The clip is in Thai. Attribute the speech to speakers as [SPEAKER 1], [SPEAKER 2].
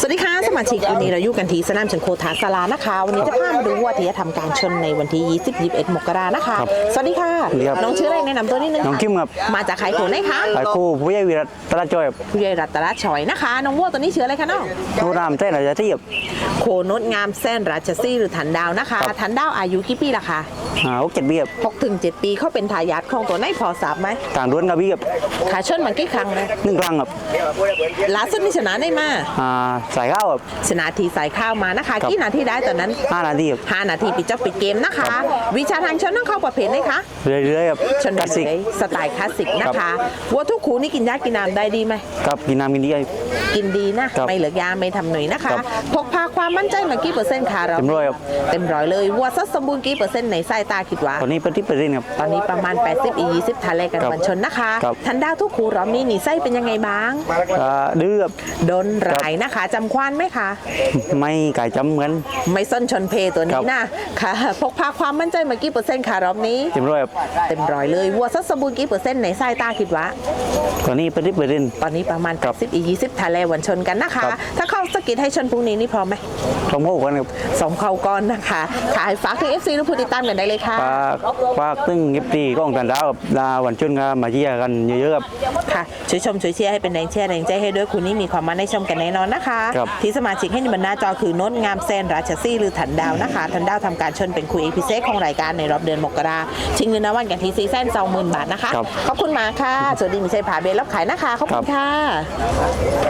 [SPEAKER 1] สวัสดีค่ะ สมาชิกวันนี้เราอยู่กันที่สนามชนโคทาสลานะคะ วันนี้จะพามาดูวัวที่จะทำการชนในวันที่ 20 21มกรานะคะ สวัสดีค่ะ
[SPEAKER 2] สวัสดีครับ
[SPEAKER 1] น้องชื่ออะไรแนะนำตัวนิดนึง
[SPEAKER 2] น้องคิมครับ
[SPEAKER 1] มาจากใครโขนไหนคะ
[SPEAKER 2] ไปคู่ผู้ใหญ่วิรัตตลาดจอยครับ
[SPEAKER 1] ผู้ใหญ่รัตนชอยนะคะ น้องวัวตัวนี้ชื่ออะไรคะน้อง
[SPEAKER 2] นูรามเต้นอาจจะเทียบ
[SPEAKER 1] โคนดงามแซนราชซี่หรือถันดาวนะคะ
[SPEAKER 2] ครับ
[SPEAKER 1] ถันดาวอายุกี่ปีละคะ
[SPEAKER 2] หาเจ็ดเบียบ
[SPEAKER 1] 6ถึง7ปีเขาเป็นทายาทของตัวไหนพอทราบไหม
[SPEAKER 2] ต่างด้วนกับเบียบ
[SPEAKER 1] ขาชนมากี่ครั้งเลย
[SPEAKER 2] หนึ่งครั้งครับ
[SPEAKER 1] ล่าสุดนี่ชนะได้มา
[SPEAKER 2] อ่าสายข้าวครับ
[SPEAKER 1] ชนะทีสายข้าวมานะคะ
[SPEAKER 2] ครับ
[SPEAKER 1] กี่นาทีได้ตอนนั้น
[SPEAKER 2] ห้านาทีครับ
[SPEAKER 1] 5นาทีปิดจบปิดเกมนะคะ วิชาทางชนต้องเข้าประเภทไหนคะ
[SPEAKER 2] เรื่อยๆครับ
[SPEAKER 1] ชน
[SPEAKER 2] คลาสสิก
[SPEAKER 1] เลยสไตล์คลาสสิกนะคะวัวทุกขูนี่กินยากินน้ำได้ดีไหม
[SPEAKER 2] กับกินน้ำกินดีครับ
[SPEAKER 1] กินดีนะ
[SPEAKER 2] ครับ
[SPEAKER 1] ไม่เหลือยาไม่ทำหนุ่ยนะคะ
[SPEAKER 2] ครับ
[SPEAKER 1] พกพาความมั่นใจมากี่เปอร์เซ็นต์คะเรา
[SPEAKER 2] เต็มร้อยครับ
[SPEAKER 1] เต็มร้อยเลยวัวสัดสมบูรณ์กี่เปอร์เซ็นต์ในสายตาคิดว่า
[SPEAKER 2] ตอนนี้เป็นที่เปอร์เซ็นต์ครับ
[SPEAKER 1] ตอนนี้ประมาณ 80อี20ทะเลกัน
[SPEAKER 2] ครับ
[SPEAKER 1] วันชนนะคะ
[SPEAKER 2] ครับ
[SPEAKER 1] ทันดาวทุกขูรอบนี้นี่ไส้เป็นยังไงบ้าง
[SPEAKER 2] อ่าดื้อครับ
[SPEAKER 1] โดนรายนะคะจำควันไหมคะ
[SPEAKER 2] ไม่ไก่จำเหมือน
[SPEAKER 1] ไม่ส้นชนเพตัว
[SPEAKER 2] ครั
[SPEAKER 1] นี้
[SPEAKER 2] บ
[SPEAKER 1] นะค่ะ พกพาความมั่นใจมากี่เปอร์เซ็นต์คะรอบนี้
[SPEAKER 2] เต็มร้อยครับ
[SPEAKER 1] เต็มร้อยเลยวัวสัดสมบูรณ์กี่เปอร์เซ็นต์ในสายตาคิดว่า
[SPEAKER 2] ตอนนี้เป็นที่เปอร์เซ็นต์
[SPEAKER 1] ตอนนี้ประมาณ
[SPEAKER 2] ครับ
[SPEAKER 1] 80อี20ทะเลวันชนกันนะคะ
[SPEAKER 2] ครับ
[SPEAKER 1] ถ้าเข้าสกิดให้ชนพรุ่งนี้นี่พร้อมไหม
[SPEAKER 2] ทองโม่กันครับ
[SPEAKER 1] สองเข้าก้อนนะคะขายฝากถึง FC ลูกผู้ติดตามกันได้เลยค่ะ
[SPEAKER 2] ฝากฝากตึ้งเก็บตีกล้องตันดาวครับดาวันจุนครับมาเชียร์กันเยอะๆครับ
[SPEAKER 1] ค่ะช่วยชมช่วยเชียร์ให้เป็นแรงเชียร์แรงใจให้ด้วยคุณนี่มีความมันให้ชมกันแน่นอนนะคะ
[SPEAKER 2] ครับ
[SPEAKER 1] ที่สมาชิกให้ในบรรณาจอคือโน้ตงามแซนราชซี่หรือถันดาวนะคะถันดาวทำการชนเป็นคุยเอพิเซของรายการในรอบเดือนมกราชิงเงินรางวัลกันที่ซีแซนสองหมื่นบาทนะคะ
[SPEAKER 2] ครับ
[SPEAKER 1] ขอบคุณมากค่ะสวัสดีมิเชยผาเบลรับขายนะคะขอบคุณค่ะ